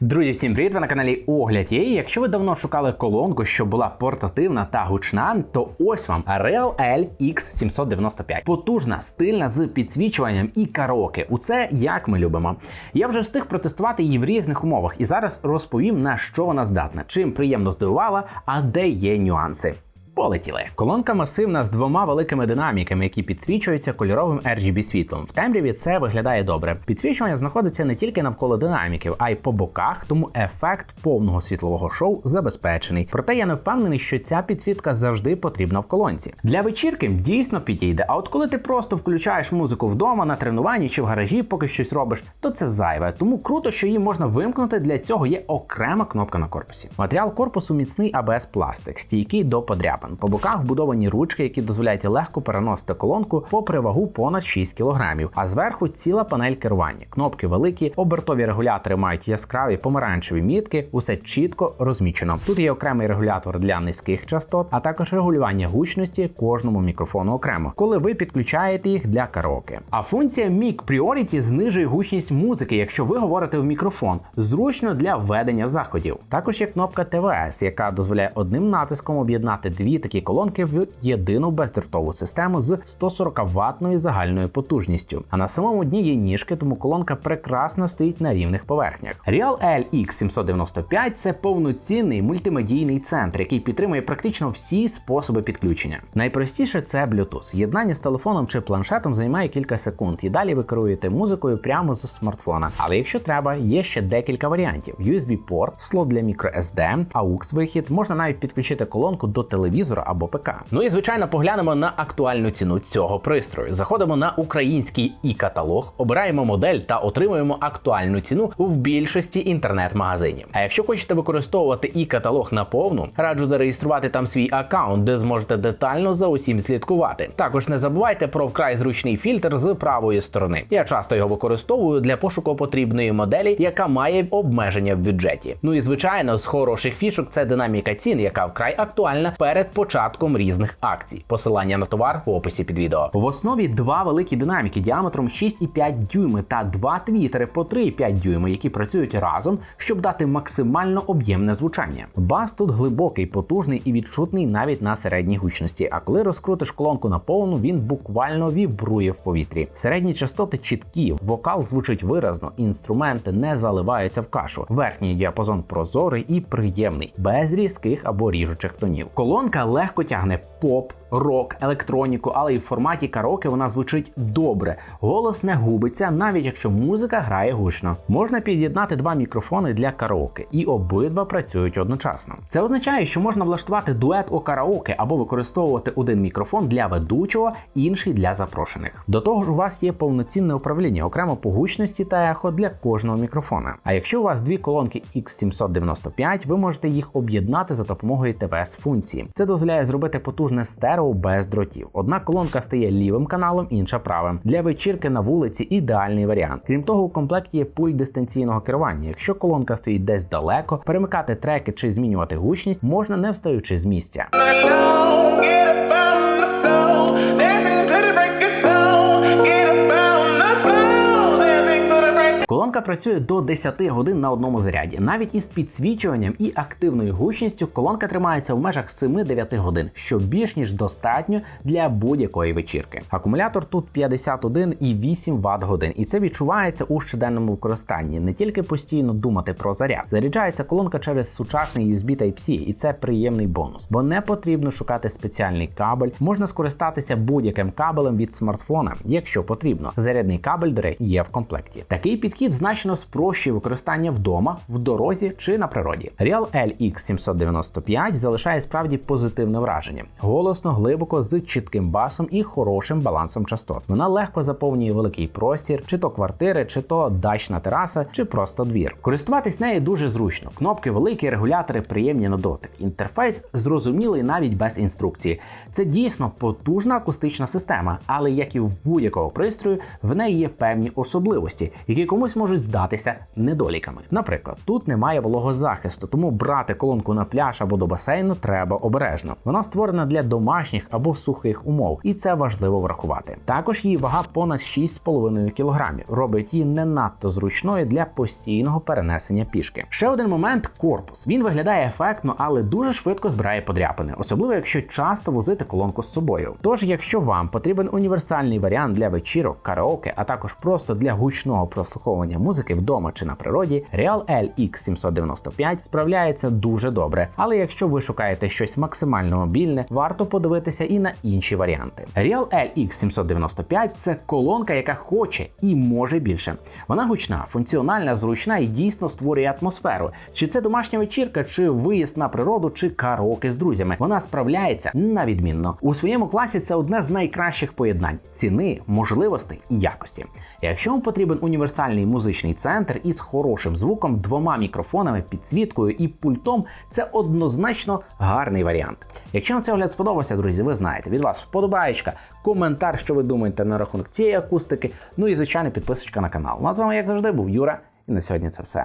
Друзі, всім привіт! Ви на каналі Огляд є. Якщо ви давно шукали колонку, що була портативна та гучна, то ось вам Real LX X795. Потужна, стильна з підсвічуванням і караоке. У це як ми любимо. Я вже встиг протестувати її в різних умовах і зараз розповім на що вона здатна, чим приємно здивувала, а де є нюанси. Полетіли. Колонка масивна з двома великими динаміками, які підсвічуються кольоровим RGB світлом. В темряві це виглядає добре. Підсвічування знаходиться не тільки навколо динаміків, а й по боках, тому ефект повного світлового шоу забезпечений. Проте я не впевнений, що ця підсвітка завжди потрібна в колонці. Для вечірки дійсно підійде. А от коли ти просто включаєш музику вдома на тренуванні чи в гаражі, поки щось робиш, то це зайве. Тому круто, що її можна вимкнути. Для цього є окрема кнопка на корпусі. Матеріал корпусу міцний ABS пластик, стійкий до подряпин. По боках вбудовані ручки, які дозволяють легко переносити колонку попри вагу понад 6 кг. А зверху ціла панель керування. Кнопки великі, обертові регулятори мають яскраві помаранчеві мітки, усе чітко розмічено. Тут є окремий регулятор для низьких частот, а також регулювання гучності кожному мікрофону окремо, коли ви підключаєте їх для караоке. А функція Mic Priority знижує гучність музики, якщо ви говорите в мікрофон, зручно для ведення заходів. Також є кнопка ТВС, яка дозволяє одним натиском об'єднати дві такі колонки в єдину бездротову систему з 140 ваттною загальною потужністю. А на самому дні є ніжки, тому колонка прекрасно стоїть на рівних поверхнях. Real L X795 це повноцінний мультимедійний центр, який підтримує практично всі способи підключення. Найпростіше це Bluetooth. Єднання з телефоном чи планшетом займає кілька секунд, і далі ви керуєте музикою прямо з смартфона. Але якщо треба, є ще декілька варіантів: USB-порт, слот для microSD, AUX вихід, можна навіть підключити колонку до телевізора або ПК. Ну і звичайно, поглянемо на актуальну ціну цього пристрою. Заходимо на український і каталог, обираємо модель та отримуємо актуальну ціну в більшості інтернет-магазинів. А якщо хочете використовувати і каталог на повну, раджу зареєструвати там свій аккаунт, де зможете детально за усім слідкувати. Також не забувайте про вкрай зручний фільтр з правої сторони. Я часто його використовую для пошуку потрібної моделі, яка має обмеження в бюджеті. Ну і звичайно, з хороших фішок це динаміка цін, яка вкрай актуальна перед початком різних акцій. Посилання на товар в описі під відео. В основі два великі динаміки діаметром 6,5 дюйми та два твітери по 3,5 дюйми, які працюють разом, щоб дати максимально об'ємне звучання. Бас тут глибокий, потужний і відчутний навіть на середній гучності. А коли розкрутиш колонку на повну, він буквально вібрує в повітрі. Середні частоти чіткі, вокал звучить виразно, інструменти не заливаються в кашу. Верхній діапазон прозорий і приємний, без різких або ріжучих тонів. Колонка легко тягне поп, рок, електроніку, але і в форматі караоке вона звучить добре. Голос не губиться, навіть якщо музика грає гучно. Можна під'єднати два мікрофони для караоке, і обидва працюють одночасно. Це означає, що можна влаштувати дует у караоке або використовувати один мікрофон для ведучого, інший для запрошених. До того ж, у вас є повноцінне управління окремо по гучності та ехо для кожного мікрофона. А якщо у вас дві колонки X795, ви можете їх об'єднати за допомогою ТВС функції. Це дозволяє зробити потужне стерео без дротів. Одна колонка стає лівим каналом, інша правим. Для вечірки на вулиці ідеальний варіант. Крім того, у комплекті є пульт дистанційного керування. Якщо колонка стоїть десь далеко, перемикати треки чи змінювати гучність можна не встаючи з місця. Колонка працює до 10 годин на одному заряді. Навіть із підсвічуванням і активною гучністю колонка тримається в межах 7-9 годин, що більш ніж достатньо для будь-якої вечірки. Акумулятор тут 51,8 Вт годин, і це відчувається у щоденному використанні. Не тільки постійно думати про заряд. Заряджається колонка через сучасний USB Type-C, і це приємний бонус, бо не потрібно шукати спеціальний кабель. Можна скористатися будь-яким кабелем від смартфона, якщо потрібно. Зарядний кабель, до речі, є в комплекті. Такий підхід значно спрощує використання вдома, в дорозі чи на природі. Real L X795 залишає справді позитивне враження. Голосно, глибоко, з чітким басом і хорошим балансом частот. Вона легко заповнює великий простір, чи то квартири, чи то дачна тераса, чи просто двір. Користуватись нею дуже зручно. Кнопки великі, регулятори приємні на дотик. Інтерфейс зрозумілий навіть без інструкції. Це дійсно потужна акустична система, але як і в будь-якого пристрою, в неї є певні особливості, які комусь можуть можуть здатися недоліками. Наприклад, тут немає вологозахисту, тому брати колонку на пляж або до басейну треба обережно. Вона створена для домашніх або сухих умов, і це важливо врахувати. Також її вага понад 6,5 кг, робить її не надто зручною для постійного перенесення пішки. Ще один момент корпус. Він виглядає ефектно, але дуже швидко збирає подряпини, особливо якщо часто возити колонку з собою. Тож, якщо вам потрібен універсальний варіант для вечірок, караоке, а також просто для гучного прослуховування музики вдома чи на природі, Real LX795 справляється дуже добре. Але якщо ви шукаєте щось максимально мобільне, варто подивитися і на інші варіанти. Real LX795 це колонка, яка хоче і може більше. Вона гучна, функціональна, зручна і дійсно створює атмосферу. Чи це домашня вечірка, чи виїзд на природу, чи караоке з друзями. Вона справляється на відмінно. У своєму класі це одне з найкращих поєднань ціни, можливостей і якості. Якщо вам потрібен універсальний музичний центр із хорошим звуком, двома мікрофонами, підсвіткою і пультом, це однозначно гарний варіант. Якщо вам цей огляд сподобався, друзі, ви знаєте, від вас вподобаєчка, коментар, що ви думаєте на рахунок цієї акустики. Ну і звичайно, підписочка на канал. Ну а з вами, як завжди, був Юра, і на сьогодні це все.